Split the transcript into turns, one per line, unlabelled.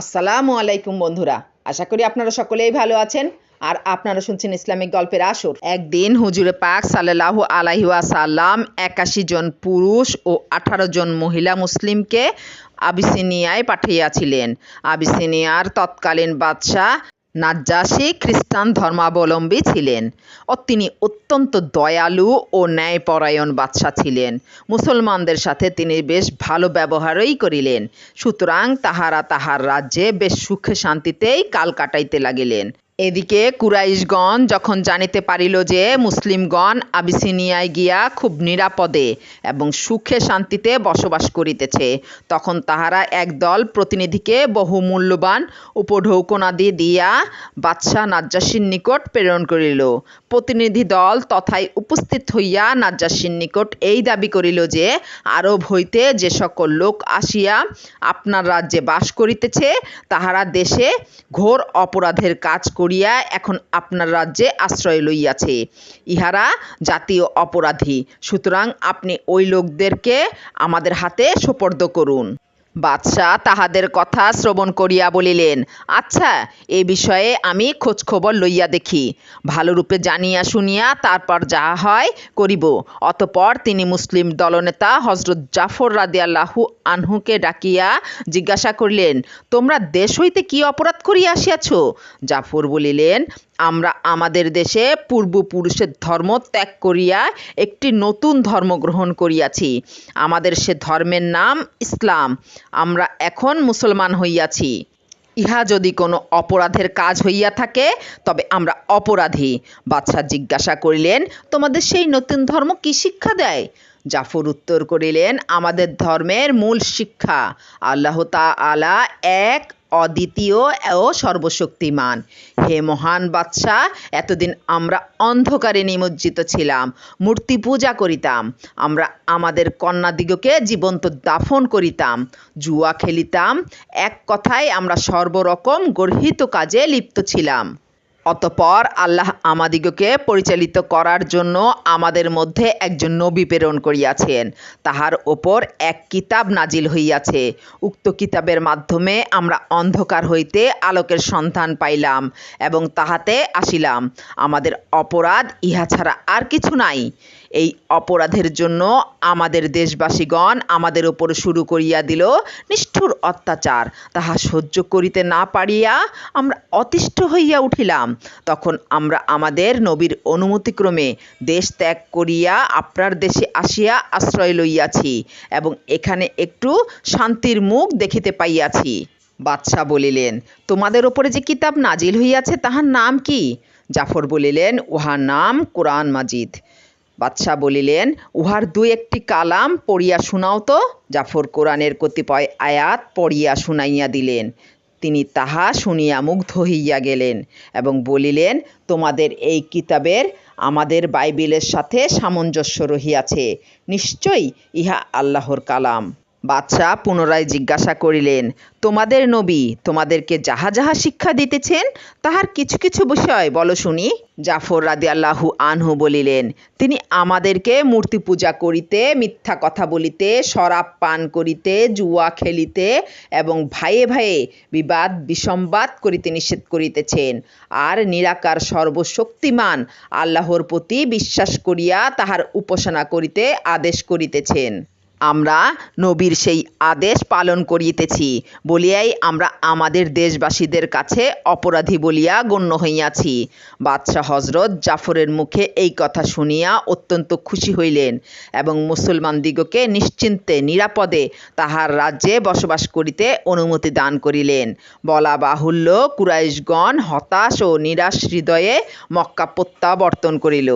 আসসালামু আলাইকুম বন্ধুরা। আশা করি আপনারা সকলেই ভালো আছেন আর আপনারা শুনছেন ইসলামিক গল্পের আসর। একদিন হুজুরে পাক সাল্লাহ আলাইহি ওয়াসাল্লাম একাশি জন পুরুষ ও আঠারো জন মহিলা মুসলিমকে আবিসিনিয়ায় পাঠিয়েছিলেন। আবিসিনিয়ার তৎকালীন বাদশাহ নাজ্জাসী খ্রিস্টান ধর্মাবলম্বী ছিলেন ও তিনি অত্যন্ত দয়ালু ও ন্যায়পরায়ণ বাদশাহ ছিলেন। মুসলমানদের সাথে তিনি বেশ ভালো ব্যবহারই করিলেন। সুতরাং তাহারা তাহার রাজ্যে বেশ সুখে শান্তিতেই কাল কাটাইতে লাগিলেন। এদিকে কুরাইশগণ যখন জানিতে পারিল যে মুসলিমগণ আবিসিনিয়ায় গিয়া খুব নিরাপদে এবং সুখে শান্তিতে বসবাস করিতেছে, তখন তাহারা একদল প্রতিনিধিকে বহু মূল্যবান উপঢৌকনাদি দিয়া বাদশাহ নাজ্জাসীর নিকট প্রেরণ করিল। প্রতিনিধি দল তথায় উপস্থিত হইয়া নাজ্জাসীর নিকট এই দাবি করিল যে, আরব হইতে যে সকল লোক আসিয়া আপনার রাজ্যে বাস করিতেছে, তাহারা দেশে ঘোর অপরাধের কাজ করিয়া এখন আপনার রাজ্যে আশ্রয় লইয়াছে। ইহারা জাতীয় অপরাধী। সুতরাং আপনি ওই লোকদেরকে আমাদের হাতে সোপর্দ করুন। বাদশাহ তাহাদের কথা শ্রবণ করিয়া বলিলেন আচ্ছা এ বিষয়ে আমি খোঁজখবর লইয়া দেখি। ভালোরূপে জানিয়া শুনিয়া তারপর যাহা হয় করিব। অতপর তিনি মুসলিম দলনেতা হজরত জাফর রাদিয়াল্লাহু আনহুকে ডাকিয়া জিজ্ঞাসা করিলেন, তোমরা দেশ হইতে কি অপরাধ করিয়া আসিয়াছ? জাফর বলিলেন আমরা আমাদের দেশে পূর্বপুরুষের ধর্ম ত্যাগ করিয়া একটি নতুন ধর্ম গ্রহণ করিয়াছি। আমাদের সে ধর্মের নাম ইসলাম। আমরা এখন মুসলমান হইয়াছি। ইহা যদি কোনো অপরাধের কাজ হইয়া থাকে, তবে আমরা অপরাধী। বাদশাহ জিজ্ঞাসা করিলেন, তোমাদের সেই নতুন ধর্ম কি শিক্ষা দেয়? জাফর উত্তর করিলেন, আমাদের ধর্মের মূল শিক্ষা, আল্লাহ আলা এক, অদ্বিতীয় ও সর্বশক্তিমান। হে মহান বাদশাহ, এতদিন আমরা অন্ধকারে নিমজ্জিত ছিলাম, মূর্তি পূজা করিতাম, আমরা আমাদের কন্যাদিগকে জীবন্ত দাফন করিতাম, জুয়া খেলিতাম, এক কথায় আমরা সর্বরকম গর্হিত কাজে লিপ্ত ছিলাম। অতপর আল্লাহ আমাদিগকে পরিচালিত করার জন্য আমাদের মধ্যে একজন নবী প্রেরণ করিয়াছেন। তাহার ওপর এক কিতাব নাজিল হইয়াছে। উক্ত কিতাবের মাধ্যমে আমরা অন্ধকার হইতে আলোকের সন্ধান পাইলাম এবং তাহাতে আসিলাম। আমাদের অপরাধ ইহা ছাড়া আর কিছু নাই। এই অপরাধের জন্য আমাদের দেশবাসীগণ আমাদের ওপর শুরু করিয়া দিল নিষ্ঠুর অত্যাচার। তাহা সহ্য করিতে না পারিয়া আমরা অতিষ্ঠ হইয়া উঠিলাম। তখন আমরা আমাদের নবীর অনুমতিক্রমে দেশ ত্যাগ করিয়া আপনার দেশে আসিয়া আশ্রয় লইয়াছি এবং এখানে একটু শান্তির মুখ দেখিতে পাইয়াছি। বাদশাহ বলিলেন, তোমাদের ওপরে যে কিতাব নাজিল হইয়াছে তাহার নাম কি? জাফর বলিলেন, উহার নাম কোরআন মাজিদ। বাদশাহ বলিলেন, উহার দুই একটি কালাম পড়িয়া শোনাও তো। জাফর কোরআনের কতিপয় আয়াত পড়িয়া শুনাইয়া দিলেন। তিনি তাহা শুনিয়া মুগ্ধ হইয়া গেলেন এবং বলিলেন, তোমাদের এই কিতাবের আমাদের বাইবেলের সাথে সামঞ্জস্য রহিয়াছে। নিশ্চয়ই ইহা আল্লাহর কালাম। বাদশাহ পুনরায় জিজ্ঞাসা করিলেন, তোমাদের নবী তোমাদেরকে যাহা যাহা শিক্ষা দিতেছেন, তাহার কিছু কিছু বিষয় বলো শুনি। জাফর রাদিয়াল্লাহু আনহু বলিলেন, তিনি আমাদেরকে মূর্তি পূজা করিতে, মিথ্যা কথা বলিতে, শরাব পান করিতে, জুয়া খেলিতে এবং ভাইয়ে ভাইয়ে বিবাদ বিসম্বাদ করিতে নিষেধ করিতেছেন। আর নিরাকার সর্বশক্তিমান আল্লাহর প্রতি বিশ্বাস করিয়া তাহার উপাসনা করিতে আদেশ করিতেছেন। আমরা নবীর সেই আদেশ পালন করিতেছি। বলিয়াই আমরা আমাদের দেশবাসীদের কাছে অপরাধী বলিয়া গণ্য হইয়াছি। বাদশাহ হজরত জাফরের মুখে এই কথা শুনিয়া অত্যন্ত খুশি হইলেন এবং মুসলমানদিগকে নিশ্চিন্তে, নিরাপদে তাহার রাজ্যে বসবাস করিতে অনুমতি দান করিলেন। বলা বাহুল্য কুরাইশগণ হতাশ ও নিরাশ হৃদয়ে মক্কা প্রত্যাবর্তন করিল।